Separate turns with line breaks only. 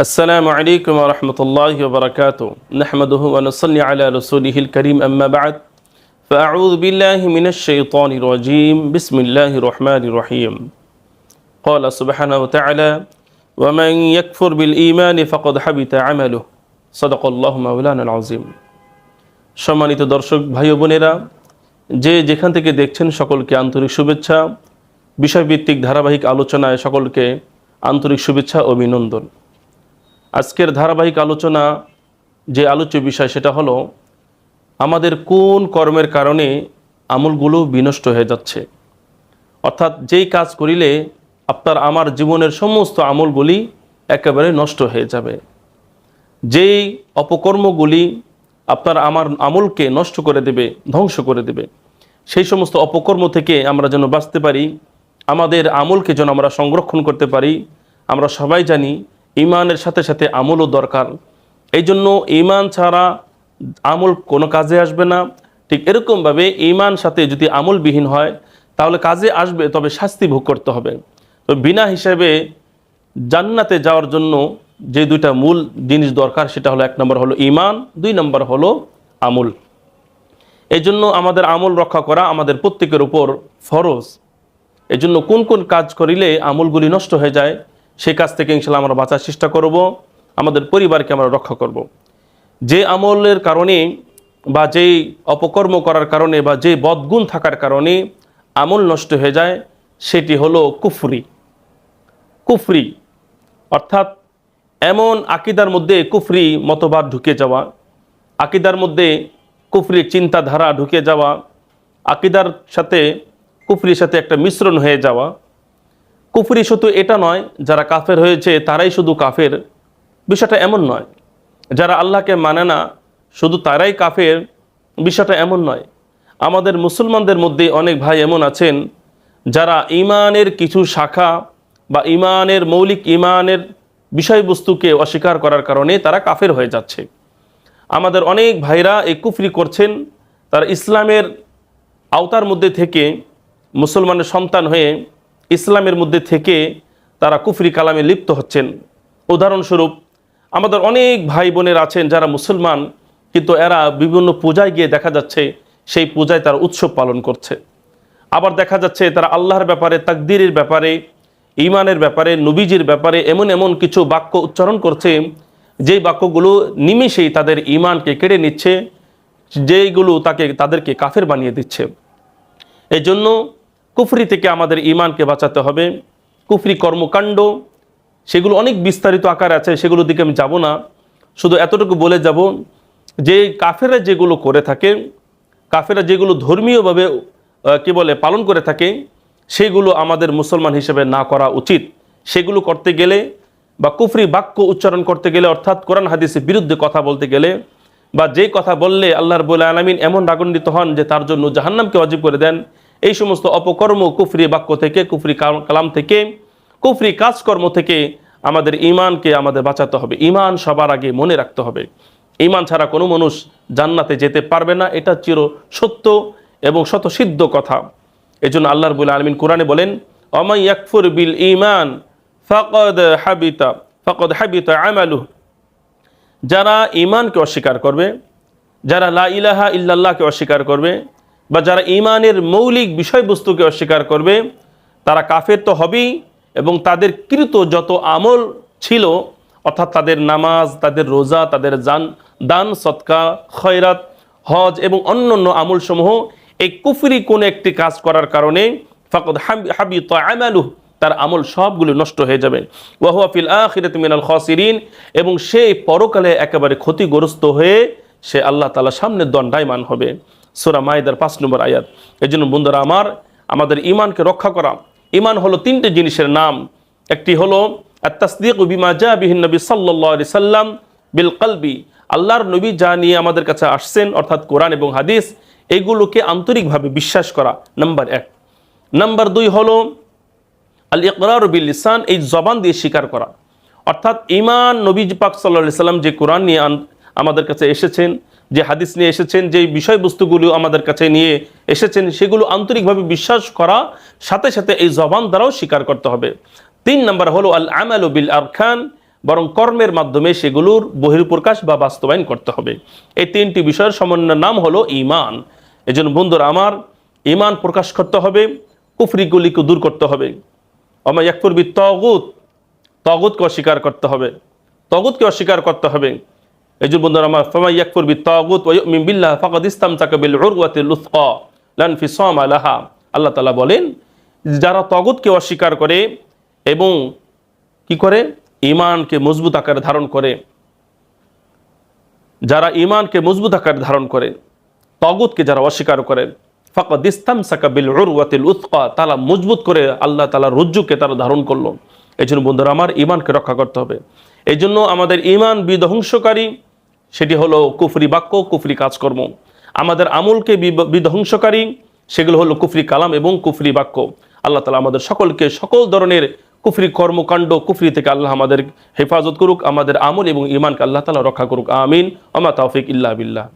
السلام عليكم ورحمة الله وبركاته نحمده ونصلي على رسوله الكريم أما بعد فأعوذ بالله من الشيطان الرجيم بسم الله الرحمن الرحيم قال سبحانه وتعالى ومن يكفر بالإيمان فقد حبط عمله صدق الله مولانا العظيم সম্মানিত দর্শক ভাই ও বোনেরা যে যেখান থেকে দেখছেন সকলকে আন্তরিক শুভেচ্ছা বিষয়ভিত্তিক ধারাবাহিক আলোচনায় সকলকে আন্তরিক শুভেচ্ছা ও অভিনন্দন আজকের ধারাবাহিক আলোচনা যে আলোচ্য বিষয় সেটা হলো, আমাদের কোন কর্মের কারণে আমলগুলো বিনষ্ট হয়ে যাচ্ছে? অর্থাৎ যেই কাজ করিলে আপনার আমার জীবনের সমস্ত আমলগুলি একেবারে নষ্ট হয়ে যাবে। যেই অপকর্মগুলি আপনার আমার আমলকে নষ্ট করে দেবে, ধ্বংস করে দেবে, সেই সমস্ত অপকর্ম থেকে আমরা যেন বাঁচতে পারি, আমাদের আমলকে যেন আমরা সংরক্ষণ করতে পারি, আমরা সবাই জানি ইমানের সাথে সাথে আমলও দরকার। এই জন্য ইমান ছাড়া আমল কোনো কাজে আসবে না। ঠিক এরকমভাবে ইমান সাথে যদি আমলবিহীন হয়, তাহলে কাজে আসবে, তবে শাস্তি ভোগ করতে হবে। তো বিনা হিসেবে জান্নাতে যাওয়ার জন্য যে দুইটা মূল জিনিস দরকার, সেটা হলো এক নম্বর হলো ইমান, দুই নম্বর হলো আমল। এই জন্য আমাদের আমল রক্ষা করা আমাদের প্রত্যেকের উপর ফরজ। এই জন্য কোন কোন কাজ করিলে আমলগুলি নষ্ট হয়ে যায় সেই কাজ থেকে ইনশাল্লাহ আমরা বাঁচার চেষ্টা করব, আমাদের পরিবারকে আমরা রক্ষা করব। যে আমলের কারণে বা যেই অপকর্ম করার কারণে বা যে বদগুণ থাকার কারণে আমল নষ্ট হয়ে যায়, সেটি হলো কুফরি কুফরি, অর্থাৎ এমন আকিদার মধ্যে কুফরি মতবাদ ঢুকে যাওয়া, আকিদার মধ্যে কুফরি চিন্তাধারা ঢুকে যাওয়া, আকিদার সাথে, কুফরির সাথে একটা মিশ্রণ হয়ে যাওয়া কুফরি শুধু এটা নয়, যারা কাফের হয়েছে তারাই শুধু কাফের। বিষয়টা এমন নয়, যারা আল্লাহকে মানে না, শুধু তারাই কাফের। বিষয়টা এমন নয়, আমাদের মুসলমানদের মধ্যে অনেক ভাই এমন আছেন, যারা ইমানের কিছু শাখা বা ইমানের মৌলিক ইমানের বিষয়বস্তুকে অস্বীকার করার কারণে তারা কাফের হয়ে যাচ্ছে। আমাদের অনেক ভাইরা এই কুফরি করছেন, তারা ইসলামের আওতার মধ্যে থেকে মুসলমানের সন্তান হয়ে ইসলামের মধ্যে থেকে তারা কুফরি কালামে লিপ্ত হচ্ছেন। উদাহরণস্বরূপ, আমাদের অনেক ভাই বোনের আছেন যারা মুসলমান, কিন্তু এরা বিভিন্ন পূজায় গিয়ে দেখা যাচ্ছে সেই পূজায় তারা উৎসব পালন করছে। আবার দেখা যাচ্ছে তারা আল্লাহর ব্যাপারে, তাকদিরের ব্যাপারে ইমানের ব্যাপারে, নবীজির ব্যাপারে এমন এমন কিছু বাক্য উচ্চারণ করছে, যেই বাক্যগুলো নিমেষেই তাদের ইমানকে কেড়ে নিচ্ছে, যেইগুলো তাকে, তাদেরকে কাফের বানিয়ে দিচ্ছে। এই জন্য কুফরি থেকে আমাদের ইমানকে বাঁচাতে হবে। কুফরি কর্মকাণ্ড, সেগুলো অনেক বিস্তারিত আকার আছে, সেগুলোর দিকে আমি যাব না। শুধু এতটুকু বলে যাব যে কাফেরা যেগুলো করে থাকে কাফেরা যেগুলো ধর্মীয়ভাবে কি বলে, পালন করে থাকে, সেগুলো আমাদের মুসলমান হিসেবে না করা উচিত। সেগুলো করতে গেলে বা কুফরি বাক্য উচ্চারণ করতে গেলে, অর্থাৎ কোরআন হাদিসের বিরুদ্ধে কথা বলতে গেলে বা যে কথা বললে আল্লাহর বলে আলমিন এমন রাগান্বিত হন যে তার জন্য জাহান্নামকে অজীব করে দেন এই সমস্ত অপকর্ম, কুফরি বাক্য থেকে, কুফরি কাল- কালাম থেকে, কুফরি কাজকর্ম থেকে আমাদের ইমানকে আমাদের বাঁচাতে হবে। ইমান সবার আগে মনে রাখতে হবে। ইমান ছাড়া কোনো মানুষ জান্নাতে যেতে পারবে না, এটা চির সত্য এবং শতসিদ্ধ কথা। এই জন্য আল্লাহর বলে আলমিন কোরআনে বলেন অমাই ইয়াকফুর বিল ইমান ফকদ হাবিতা ফকদ হাবিতা আমালু যারা ইমানকে অস্বীকার করবে, যারা লা ইলাহা ইল্লাল্লাহকে অস্বীকার করবে বা যারা ইমানের মৌলিক বিষয়বস্তুকে অস্বীকার করবে, তারা কাফের তো হবেই এবং তাদের কৃত যত আমল ছিল, অর্থাৎ তাদের নামাজ, তাদের রোজা, তাদের জান, দান, সৎকা, খয়রাত, হজ এবং অন্যান্য আমলসমূহ এই কুফরি কোনো একটি কাজ করার কারণে ফকদ হাবি আমালুহ, তার আমল সবগুলো নষ্ট হয়ে যাবে। ওয়াহুয়াফিল আখিরাত মিনাল খসিরিন, এবং সে পরকালে একেবারে ক্ষতিগ্রস্ত হয়ে সে আল্লাহ তালা সামনে দণ্ডায়মান হবে। সোরা মায়েদার পাঁচ নম্বর আয়াত। এই জন্য বন্ধুরা আমার, আমাদের ইমানকে রক্ষা করা। ইমান হলো তিনটে জিনিসের নাম। একটি হলো তাসদিক বিমা জা বিহিন নবী সাল্লাহ সাল্লাম বিল কলবি। আল্লাহর নবী যা নিয়ে আমাদের কাছে আসছেন, অর্থাৎ কোরআন এবং হাদিস, এগুলোকে আন্তরিকভাবে বিশ্বাস করা। নাম্বার এক। নাম্বার দুই হলো আল ইকরার বিল লিসান, এই জবান দিয়ে স্বীকার করা। অর্থাৎ ইমান নবী পাক সাল্লা সাল্লাম যে কোরআন নিয়ে আমাদের কাছে এসেছেন যে হাদিস নিয়ে এসেছেন যে বিষয়বস্তুগুলো আমাদের কাছে নিয়ে এসেছেন, সেগুলো আন্তরিকভাবে বিশ্বাস করা, সাথে সাথে এই জবান দ্বারাও স্বীকার করতে হবে। তিন নম্বর হলো আল আমাল বিল আরখান বরং কর্মের মাধ্যমে সেগুলোর বহির্প্রকাশ বা বাস্তবায়ন করতে হবে। এই তিনটি বিষয়ের সমন্বয়ের নাম হলো ইমান এজন্য বন্ধুরা, আমার ইমান প্রকাশ করতে হবে, কুফরিগুলিকে দূর করতে হবে। আমার একপুর বি তগুত তগুতকে অস্বীকার করতে হবে। তগুতকে অস্বীকার করতে হবে। এই যে বন্ধুরা আমার ফামাই ইয়াকফুর বি তাগুত ওয়া ইউমিন বিল্লাহ ফাকাদ ইসতামসাকা বিল উরওয়াতিল উসকা লান ফিসাম লাহা। আল্লাহ তাআলা বলেন, যারা তগুতকে অস্বীকার করে এবং কি করে? ঈমানকে মজবুত আকারে ধারণ করে। যারা ঈমানকে মজবুত আকারে ধারণ করে, তগুতকে যারা অস্বীকার করে, ফাকাদ ইসতামসাকা বিল উরওয়াতিল উসকা, তারা মজবুত করে আল্লাহ তাআলা রজ্জুকে তারা ধারণ করল। এই জন্য বন্ধুরা আমার ঈমানকে রক্ষা করতে হবে। এই জন্য আমাদের ঈমান বিধ্বংসকারী। সেটি হলো কুফরি বাক্য, কুফরি কাজকর্ম। আমাদের আমলকে বিধ্বংসকারী, সেগুলো হলো কুফরি কালাম এবং কুফরি বাক্য। আল্লাহ তালা আমাদের সকলকে সকল ধরনের কুফরি কর্মকাণ্ড, কুফরি থেকে আল্লাহ আমাদের হেফাজত করুক, আমাদের আমল এবং ইমানকে আল্লাহ তালা রক্ষা করুক। আমিন। আমা তাফিক ইল্লা বিল্লাহ।